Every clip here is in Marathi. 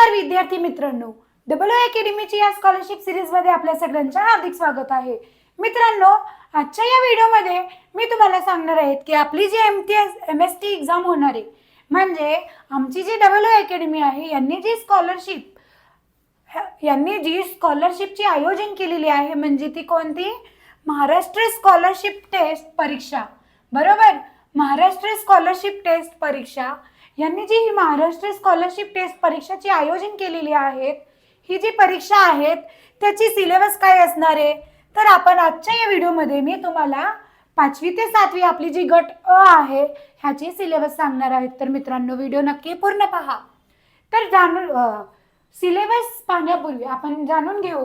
नमस्कार विद्यार्थी मित्रांनो. डबल अकॅडमीची या स्कॉलरशिप सिरीजमध्ये आपल्या सगळ्यांचं हार्दिक स्वागत आहे. मित्रांनो आजच्या या व्हिडिओमध्ये मी तुम्हाला सांगणार आहे की आपली जी M T S M S T exam होणार आहे म्हणजे आमची जी डबल अकॅडमी आहे यांनी जी स्कॉलरशिप यांनी जी स्कॉलरशिपची आयोजन केलेली आहे म्हणजे ती कोणती? महाराष्ट्र स्कॉलरशिप टेस्ट परीक्षा. बरोबर? महाराष्ट्र स्कॉलरशिप टेस्ट परीक्षा. यांनी जी ही महाराष्ट्र स्कॉलरशिप टेस्ट परीक्षाची आयोजन केलेली आहेत ही जी परीक्षा आहेत त्याची सिलेबस काय असणार आहे? तर आपण आजच्या या व्हिडिओमध्ये मी तुम्हाला पाचवी ते सातवी आपली जी गट अ आहे ह्याची सिलेबस सांगणार आहेत तर मित्रांनो व्हिडिओ नक्की पूर्ण पहा. तर जाणून सिलेबस पाहण्यापूर्वी आपण जाणून घेऊ.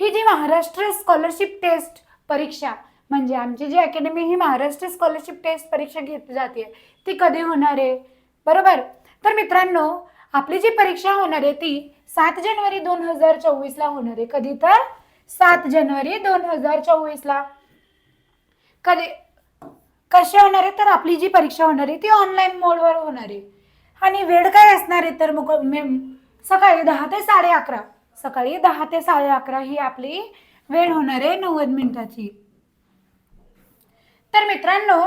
ही जी महाराष्ट्र स्कॉलरशिप टेस्ट परीक्षा म्हणजे आमची जी अकॅडमी ही महाराष्ट्र स्कॉलरशिप टेस्ट परीक्षा घेतली जाते ती कधी होणार आहे? बरोबर? तर मित्रांनो आपली जी परीक्षा होणार आहे ती सात जानेवारी दोन हजार चोवीसला होणार आहे. कधी तर? सात जानेवारी दोन हजार चोवीसला कधी कशी होणार आहे? तर आपली जी परीक्षा होणार आहे ती ऑनलाईन मोडवर होणार आहे. आणि वेळ काय असणार आहे तर मग सकाळी दहा ते साडे अकरा. सकाळी दहा ते साडे अकरा ही आपली वेळ होणार आहे नव्वद मिनिटाची. तर मित्रांनो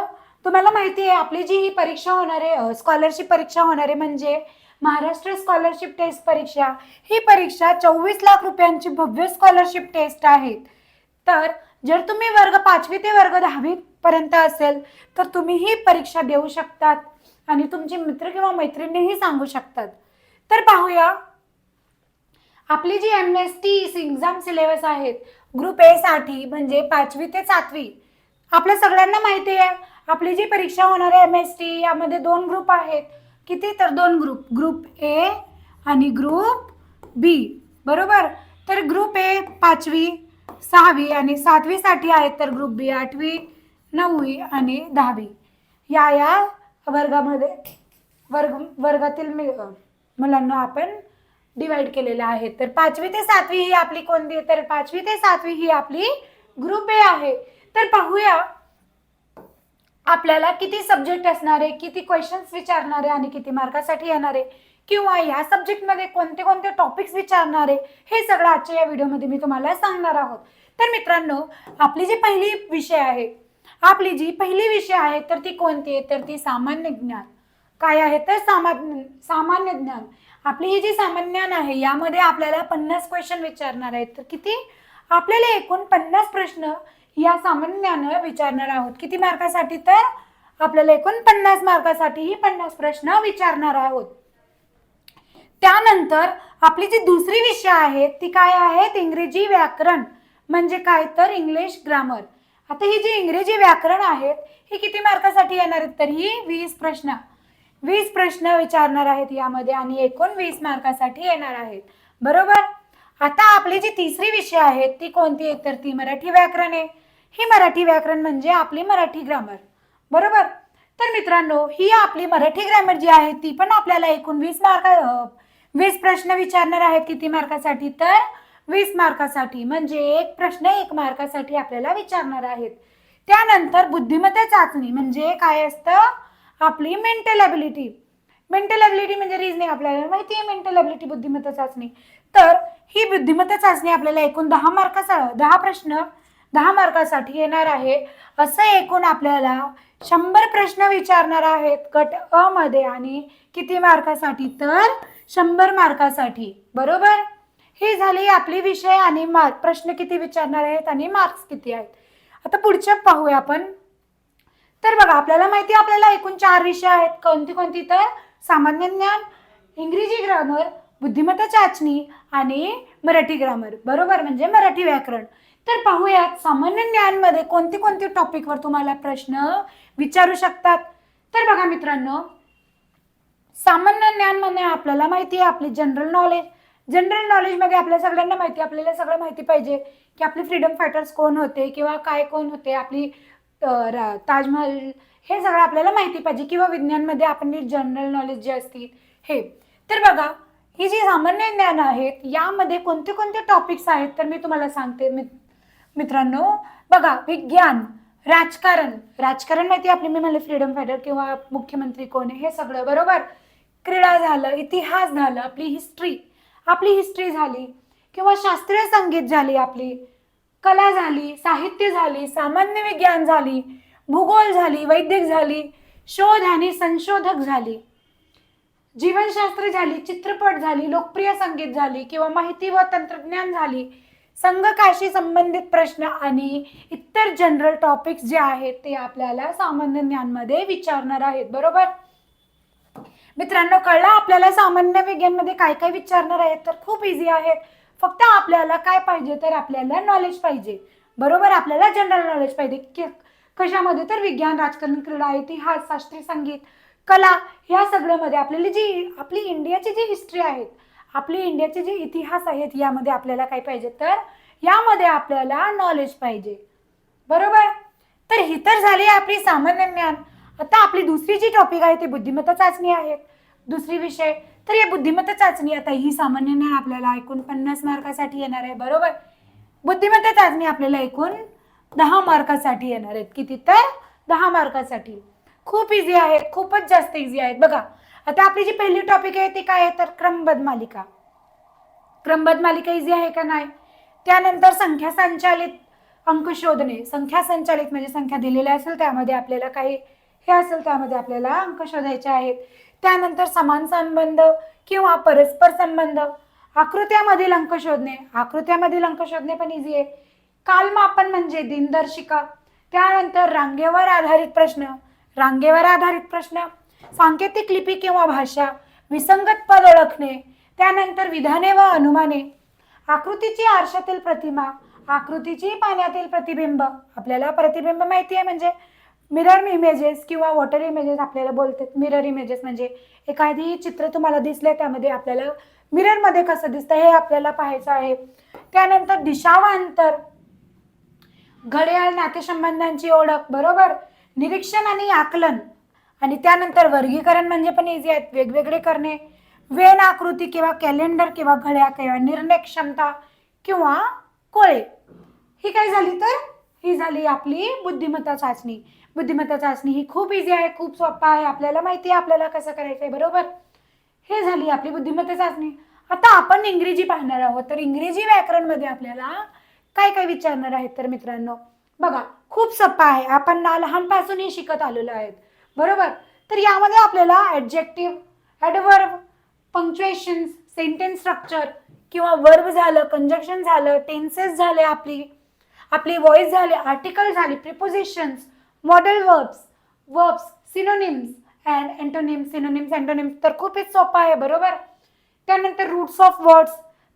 तुम्हाला माहिती आहे आपली जी ही परीक्षा होणार आहे स्कॉलरशिप परीक्षा होणार आहे म्हणजे महाराष्ट्र स्कॉलरशिप टेस्ट परीक्षा. ही परीक्षा चोवीस लाख रुपयांची भव्य स्कॉलरशिप टेस्ट आहे तर जर तुम्ही वर्ग पाचवी ते वर्ग दहावी पर्यंत असेल तर तुम्ही ही परीक्षा देऊ शकतात. आणि तुमचे मित्र किंवा मैत्रिणीही सांगू शकतात. तर पाहूया. आपली जी M S T exam syllabus आहेत ग्रुप ए साठी म्हणजे पाचवी ते सातवी. आपल्या सगळ्यांना माहिती आहे आपली जी परीक्षा होणार आहे एम एस टी यामध्ये दोन ग्रुप आहेत. किती? तर दोन ग्रुप ग्रुप ए आणि ग्रुप बी बरोबर? तर ग्रुप ए पाचवी सहावी आणि सातवीसाठी आहेत तर ग्रुप बी आठवी नववी आणि दहावी. या या वर्गामध्ये वर्ग वर्गातील मि मुलांना आपण डिवाईड केलेलं आहे. तर पाचवी ते सातवी ही आपली कोणती आहे? तर पाचवी ते सातवी ही आपली ग्रुप ए आहे. तर पाहूया आपल्याला किती सब्जेक्ट असणार आहे किती क्वेश्चन्स विचारणार आहे आणि किती मार्कासाठी येणार आहे किंवा या सब्जेक्टमध्ये कोणते कोणते टॉपिक्स विचारणार आहे हे सगळं आजच्या या व्हिडिओमध्ये मी तुम्हाला सांगणार आहोत. तर मित्रांनो आपली जी पहिली विषय आहे आपली जी पहिली विषय आहे तर ती कोणती आहे? तर ती सामान्य ज्ञान. काय आहे? तर सामान्य सामान्य ज्ञान. आपली ही जी सामान्य ज्ञान आहे यामध्ये आपल्याला पन्नास क्वेश्चन विचारणार आहेत. तर किती? आपल्याला एकूण पन्नास प्रश्न या सामान्यानं विचारणार आहोत. किती मार्कासाठी तर आपल्याला एकूण पन्नास मार्कासाठी ही पन्नास प्रश्न विचारणार आहोत. त्यानंतर आपली जी दुसरी विषय आहे ती काय आहेत इंग्रजी व्याकरण. म्हणजे काय तर इंग्लिश ग्रामर. आता ही जी इंग्रजी व्याकरण आहेत ही किती मार्कासाठी येणार आहेत तर ही वीस प्रश्न. वीस प्रश्न विचारणार आहेत यामध्ये आणि एकूण वीस मार्कासाठी येणार आहेत. बरोबर? आता आपली जी तिसरी विषय आहे ती कोणती आहे? तर ती मराठी व्याकरण आहे. ही मराठी व्याकरण म्हणजे आपली मराठी ग्रामर बरोबर? तर मित्रांनो ही आपली मराठी ग्रामर जी आहे ती पण आपल्याला एकूण वीस मार्क वीस प्रश्न विचारणार आहेत किती मार्कासाठी? तर वीस मार्कासाठी म्हणजे एक प्रश्न एक मार्कासाठी आपल्याला विचारणार आहेत. त्यानंतर बुद्धिमत्ता चाचणी म्हणजे काय असतं? आपली मेंटल ॲबिलिटी मेंटल ॲबिलिटी म्हणजे रिझनिंग आपल्याला माहिती आहे मेंटल ॲबिलिटी बुद्धिमत्ता चाचणी. तर ही बुद्धिमत्ता चाचणी आपल्याला एकूण दहा मार्काचा दहा प्रश्न दहा मार्कासाठी येणार आहे. असं एकूण आपल्याला शंभर प्रश्न विचारणार आहेत. गट अ मध्ये आणि किती मार्कासाठी तर शंभर मार्कासाठी बरोबर? ही झाली आपली विषय आणि मार्क प्रश्न किती विचारणार आहेत आणि मार्क्स किती आहेत? आता पुढच्या पाहूया आपण. तर बघा आपल्याला माहिती आहे आपल्याला एकूण चार विषय आहेत. कोणती कोणती? तर सामान्य ज्ञान इंग्रजी ग्रामर बुद्धिमत्ता चाचणी आणि मराठी ग्रामर. बरोबर? म्हणजे मराठी व्याकरण. तर पाहूयात. सामान्य ज्ञानमध्ये कोणते कोणते टॉपिकवर तुम्हाला प्रश्न विचारू शकतात? तर बघा मित्रांनो सामान्य ज्ञान म्हणजे आपल्याला माहिती आहे आपली जनरल नॉलेज जनरल नॉलेजमध्ये आपल्या सगळ्यांना माहिती आहे, आपल्याला सगळं माहिती पाहिजे की आपले फ्रीडम फायटर्स कोण होते किंवा काय कोण होते आपली रा- ताजमहल हे सगळं आपल्याला माहिती पाहिजे किंवा विज्ञानमध्ये आपण जनरल नॉलेज जे असतील हे. तर बघा ही जी सामान्य ज्ञान आहेत यामध्ये कोणते कोणते टॉपिक्स आहेत तर मी तुम्हाला सांगते. मित्रांनो बघा विज्ञान राजकारण. राजकारण माहिती आहे आपली मी म्हणले फ्रीडम फायटर किंवा मुख्यमंत्री कोण आहे हे सगळं बरोबर? क्रीडा झालं इतिहास झालं आपली हिस्ट्री आपली हिस्ट्री झाली किंवा शास्त्रीय संगीत झाली आपली कला झाली साहित्य झाली सामान्य विज्ञान झाली भूगोल झाली वैद्यक झाली शोध आणि संशोधक झाली. जीवनशास्त्र झाली चित्रपट झाली लोकप्रिय संगीत झाली किंवा माहिती व तंत्रज्ञान झाली संघकाशी संबंधित प्रश्न आणि इतर जनरल टॉपिक्स जे आहेत ते आपल्याला सामान्य ज्ञानमध्ये विचारणार आहेत बरोबर? मित्रांनो कळलं आपल्याला सामान्य विज्ञानमध्ये काय काय विचारणार आहेत? तर खूप इझी आहेत. फक्त आपल्याला काय पाहिजे तर आपल्याला नॉलेज पाहिजे. बरोबर? आपल्याला जनरल नॉलेज पाहिजे. कशामध्ये तर विज्ञान राजकारण क्रीडा इतिहास शास्त्रीय संगीत कला ह्या सगळ्यामध्ये आपल्याला जी आपली इंडियाची जी हिस्ट्री आहे आपली इंडियाचे जे इतिहास आहेत यामध्ये आपल्याला काय पाहिजे? तर यामध्ये आपल्याला नॉलेज पाहिजे. बरोबर? तर ही तर झाली आपली सामान्य ज्ञान. आता आपली दुसरी जी टॉपिक आहे ती बुद्धिमत्ता चाचणी आहे. दुसरी विषय. तर या बुद्धिमत्ता चाचणी आता ही सामान्य ज्ञान आपल्याला एकूण पन्नास मार्कासाठी येणार आहे. बरोबर? बुद्धिमत्ता चाचणी आपल्याला एकूण दहा मार्कासाठी येणार आहेत. किती तर? दहा मार्कासाठी. खूप इझी आहेत खूपच जास्त इझी आहेत. बघा आता आपली जी पहिली टॉपिक आहे ती काय आहे? तर क्रमबद्ध मालिका. क्रमबद्ध मालिका इझी आहे का नाही? त्यानंतर संख्या संचालित अंक शोधणे. संख्या संचालित म्हणजे संख्या दिलेल्या असेल त्यामध्ये आपल्याला काही हे असेल त्यामध्ये आपल्याला अंक शोधायचे आहेत. त्यानंतर समान संबंध किंवा परस्पर संबंध. आकृत्यामधील अंक शोधणे. आकृत्यामधील अंक शोधणे पण इझी आहे. कालमापन म्हणजे दिनदर्शिका. त्यानंतर रांगेवर आधारित प्रश्न. रांगेवर आधारित प्रश्न सांकेतिक लिपी किंवा भाषा विसंगत पद ओळखणे त्यानंतर विधाने व अनुमाने आकृतीची आरशातील प्रतिमा आकृतीची पाण्यातील प्रतिबिंब. आपल्याला प्रतिबिंब माहिती आहे म्हणजे मिरर इमेजेस किंवा वॉटर इमेजेस आपल्याला बोलतात. मिरर इमेजेस म्हणजे एखादी चित्र तुम्हाला दिसले त्यामध्ये आपल्याला मिररमध्ये कसं दिसतं हे आपल्याला पाहायचं आहे. त्यानंतर दिशावांतर घड्याळ नातेसंबंधांची ओळख बरोबर? निरीक्षण आणि आकलन. आणि त्यानंतर वर्गीकरण म्हणजे पण इझी आहेत. वेगवेगळे करणे. वेन आकृती किंवा कॅलेंडर किंवा घड्या किंवा निर्णय क्षमता किंवा कोळे. ही काय झाली तर? ही झाली आपली बुद्धिमत्ता चाचणी. बुद्धिमत्ता चाचणी ही खूप इझी आहे खूप सोपा आहे. आपल्याला माहिती आहे आपल्याला कसं करायचं आहे बरोबर? हे झाली आपली बुद्धिमत्ता चाचणी. आता आपण इंग्रजी पाहणार आहोत. तर इंग्रजी व्याकरणमध्ये आपल्याला काय काय विचारणार आहेत तर मित्रांनो? बघा खूप सोपा आहे. आपण ना लहानपासूनही शिकत आलेलो आहेत. बरोबर? तर यामध्ये आपल्याला adjective adverb punctuations sentence structure किंवा वर्ब झालं कंजक्शन झालं टेन्सेस झाले आपली आपली व्हॉइस झाले आर्टिकल झाली prepositions modal verbs verbs synonyms and antonyms synonyms antonyms तर खूपच सोपं आहे. बरोबर? त्यानंतर roots of words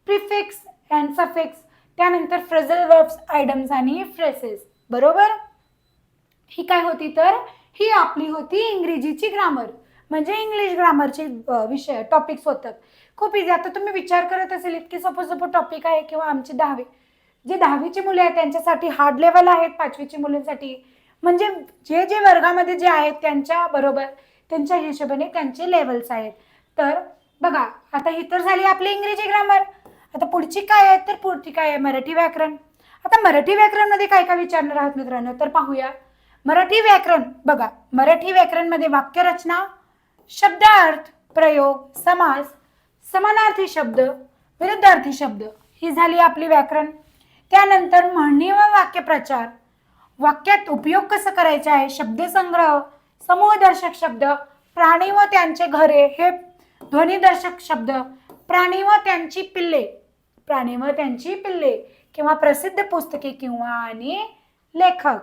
prefix and suffix त्यानंतर फ्रेझल वर्ब्स आयडम्स आणि फ्रेसेस बरोबर? ही काय होती तर? ही आपली होती इंग्रजीची ग्रामर म्हणजे इंग्लिश ग्रामरचे विषय टॉपिक्स होतात. खूप इझी आता तुम्ही विचार करत असेल इतके सपोज सपोज टॉपिक आहे किंवा आमचे दहावी. जे दहावीची मुले आहेत त्यांच्यासाठी हार्ड लेवल आहेत पाचवीची मुलांसाठी. म्हणजे जे जे वर्गामध्ये जे आहेत त्यांच्या बरोबर त्यांच्या हिशोबाने त्यांचे लेवल्स आहेत. तर बघा आता ही तर झाली आपली इंग्रजी ग्रामर आता पुढची काय आहे? तर पुढची काय आहे? मराठी व्याकरण. आता मराठी व्याकरणमध्ये काय काय विचारणार आहात मित्रांनो? तर पाहूया. मराठी व्याकरण बघा मराठी व्याकरणमध्ये वाक्यरचना शब्दार्थ प्रयोग समास समानार्थी शब्द विरुद्धार्थी शब्द ही झाली आपली व्याकरण. त्यानंतर म्हणणी व वाक्यप्रचार. वाक्यात उपयोग कसं करायचा आहे? शब्दसंग्रह समूहदर्शक शब्द प्राणी व त्यांचे घरे हे ध्वनिदर्शक शब्द प्राणी व त्यांची पिल्ले. प्राणी व त्यांची पिल्ले. किंवा प्रसिद्ध पुस्तके किंवा आणि लेखक.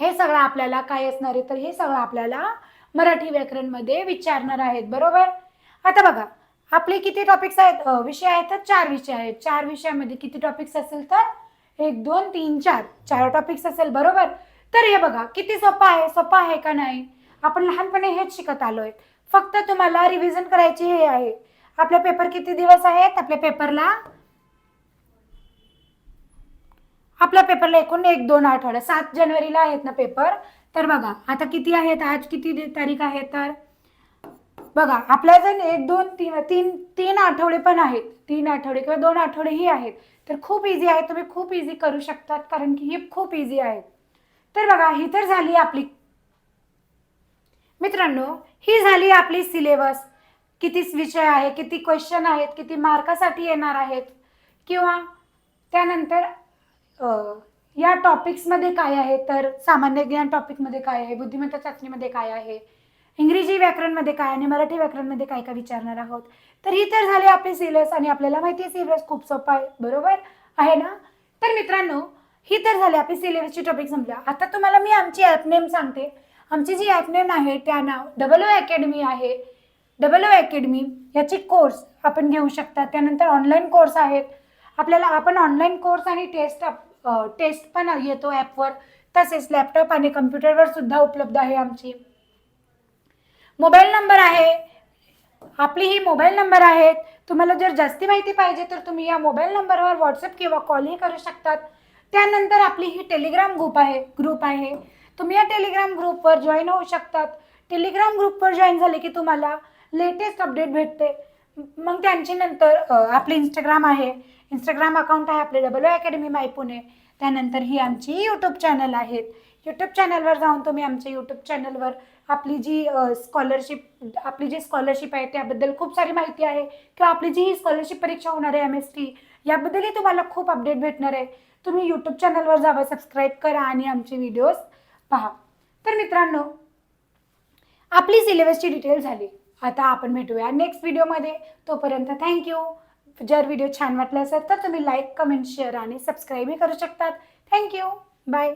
हे सगळं आपल्याला काय असणार आहे तर हे सगळं आपल्याला मराठी व्याकरणमध्ये विचारणार आहेत बरोबर? आता बघा आपले किती टॉपिक्स आहेत? विषय आहेत तर चार विषय आहेत. चार विषयामध्ये किती टॉपिक्स असेल तर एक दोन तीन चार. चार टॉपिक्स असेल बरोबर? तर हे बघा किती सोपा आहे? सोपा आहे का नाही? आपण लहानपणी हेच शिकत आलोय. फक्त तुम्हाला रिव्हिजन करायची हे आहे. आपला पेपर किती दिवस आहेत? आपल्या पेपरला आपल्या पेपरला एकूण एक दोन आठवडे. सात जानेवारीला आहेत ना पेपर तर बघा आता किती आहेत? आज किती तारीख आहे तर? बघा आपल्या जर एक दोन तीन तीन तीन आठवडे पण आहेत. तीन आठवडे किंवा दोन आठवडेही आहेत. तर खूप इझी आहे. तुम्ही खूप इझी करू शकतात कारण की ही खूप इझी आहे. तर बघा ही तर झाली आपली मित्रांनो ही झाली आपली सिलेबस किती विषय आहे किती क्वेश्चन आहेत किती मार्कासाठी येणार आहेत. किंवा त्यानंतर या टॉपिक्समध्ये काय आहे? तर सामान्य ज्ञान टॉपिकमध्ये काय आहे? बुद्धिमत्ता चाचणीमध्ये काय आहे? इंग्रजी व्याकरणमध्ये काय आणि मराठी व्याकरणमध्ये काय काय विचारणार आहोत? तर ही तर झाले आपली सिलेबस आणि आपल्याला माहिती आहे सिलेबस खूप सोपा आहे बरोबर? आहे ना? तर मित्रांनो ही तर झाली आपली सिलेबसची टॉपिक संपल्या आता तुम्हाला मी आमची ॲप नेम सांगते. आमची जी ॲप नेम आहे त्या नाव डबल ओ अकॅडमी आहे. डबल ओ अकॅडमी याची कोर्स आपण घेऊ शकता. त्यानंतर ऑनलाईन कोर्स आहेत. आपल्याला आपण ऑनलाईन कोर्स आणि टेस्ट टेस्ट पण येतो ॲपवर तसेच लॅपटॉप आणि कम्प्युटरवर सुद्धा उपलब्ध आहे आमची. मोबाईल नंबर आहे. आपली ही मोबाईल नंबर आहेत. तुम्हाला जर जास्ती माहिती पाहिजे तर तुम्ही या मोबाईल नंबरवर व्हॉट्सअप किंवा कॉलही करू शकतात. त्यानंतर आपली ही टेलिग्राम ग्रुप आहे ग्रुप आहे. तुम्ही या टेलिग्राम ग्रुपवर जॉईन होऊ शकतात. टेलिग्राम ग्रुपवर जॉईन झाले की तुम्हाला लेटेस्ट अपडेट भेटते. मग त्यांची नंतर आपले इंस्टाग्राम आहे. इंस्टाग्राम अकाउंट आहे आपले डबल अकॅडमी माय पुणे. त्यानंतर ही आमची यूट्यूब चॅनल आहेत. यूट्यूब चॅनलवर जाऊन तुम्ही आमच्या यूट्यूब चॅनलवर आपली जी स्कॉलरशिप आपली जी स्कॉलरशिप आहे त्याबद्दल खूप सारी माहिती आहे. किंवा आपली जी ही स्कॉलरशिप परीक्षा होणार आहे एम एस टी याबद्दलही तुम्हाला खूप अपडेट भेटणार आहे. तुम्ही यूट्यूब चॅनलवर जावा सबस्क्राईब करा आणि आमचे व्हिडिओज पहा. तर मित्रांनो आपली सिलेबसची डिटेल झाली. आता आपण भेटूया नेक्स्ट व्हिडिओमध्ये तोपर्यंत थँक्यू जर व्हिडिओ छान वाटला असेल तर तुम्ही लाईक कमेंट शेअर आणि सबस्क्राईबही करू शकतात. Thank you bye